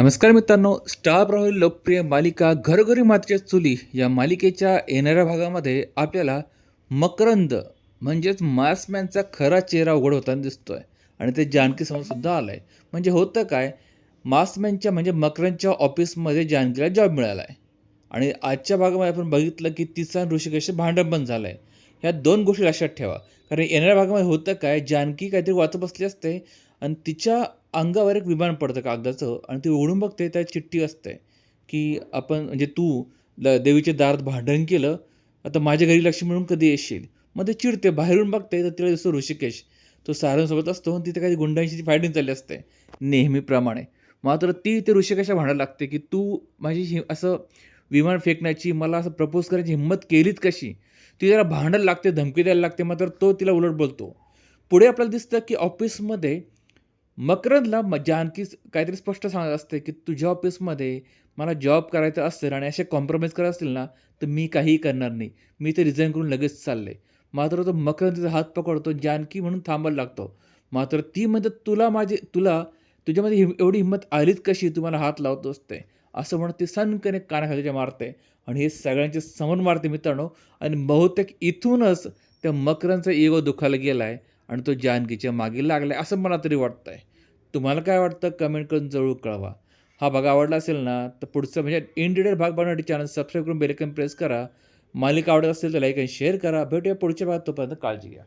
नमस्कार मित्रांनो स्टार प्रवाही लोकप्रिय मालिका घरोघरी मातीच्या चुली या मालिकेच्या येणाऱ्या भागामध्ये आपल्याला मकरंद म्हणजेच मासमॅनचा खरा चेहरा उघड होताना दिसतोय. आणि ते जानकीसमोर सुद्धा आलं आहे म्हणजे होतं काय मासमॅनच्या म्हणजे मकरंदच्या ऑफिसमध्ये जानकीला जॉब मिळाला आहे आणि आजच्या भागामध्ये आपण बघितलं की तिचा ऋषिकेश भांडण पण झालं आहे ह्या दोन गोष्टी लक्षात ठेवा. कारण येणाऱ्या भागामध्ये होतं काय जानकी काहीतरी वाचत बसली असते आणि तिच्या अंगावर एक विमान पडतं कागदाचं आणि ती उघडून बघते त्यात चिठ्ठी असते की आपण म्हणजे तू ल देवीच्या दारात भांडण केलं आता माझ्या घरी लक्ष्मी म्हणून कधी येशील? मग ते चिडते बाहेरून बघते तर तिला दिसतो ऋषिकेश. तो सारांसोबत असतो आणि तिथे काही गुंडांशी फायटिंग चालली असते नेहमीप्रमाणे. मात्र ती ते ऋषिकेशला भांडायला लागते की तू माझी हि असं विमान फेकण्याची मला असं प्रपोज करायची हिंमत केलीच कशी? ती जरा भांडायला लागते धमकी द्यायला लागते मात्र तो तिला उलट बोलतो. पुढे आपल्याला दिसतं की ऑफिसमध्ये मकरंदला म जानकी काहीतरी स्पष्ट सांगत असते की तुझ्या ऑफिसमध्ये मला जॉब करायचा असेल आणि असे कॉम्प्रोमाइज करत असतील ना तर मी काहीही करणार नाही. मी ते रिझाईन करून लगेच चालले. मात्र तो मकरंद तिचा हात पकडतो जानकी म्हणून थांबायला लागतो. मात्र ती म्हणते तुला माझी तुला तुझ्यामध्ये हिम एवढी हिंमत आलीच कशी? तुम्हाला हात लावतो असते. असं म्हणून ती सनकने कानाखालीच्या मारते आणि हे सगळ्यांचे समोर मारते मित्रांनो. आणि बहुतेक इथूनच त्या मकरांचा इगो दुखायला गेला आहे आणि तो जानकीच्या मागे लागला आहे असं मला तरी वाटतं आहे तुम्हाला काय वाटतं? कमेंट करून जरूर कळवा. हा भाग आवडला असेल ना तर पुढचं म्हणजे इन डिटेल भाग बनवण्यासाठी चॅनल सबस्क्राईब करून बेलकन प्रेस करा. मालिका आवडत असेल तर लाईक आणि शेअर करा. भेटूया पुढच्या भागात. तोपर्यंत काळजी घ्या.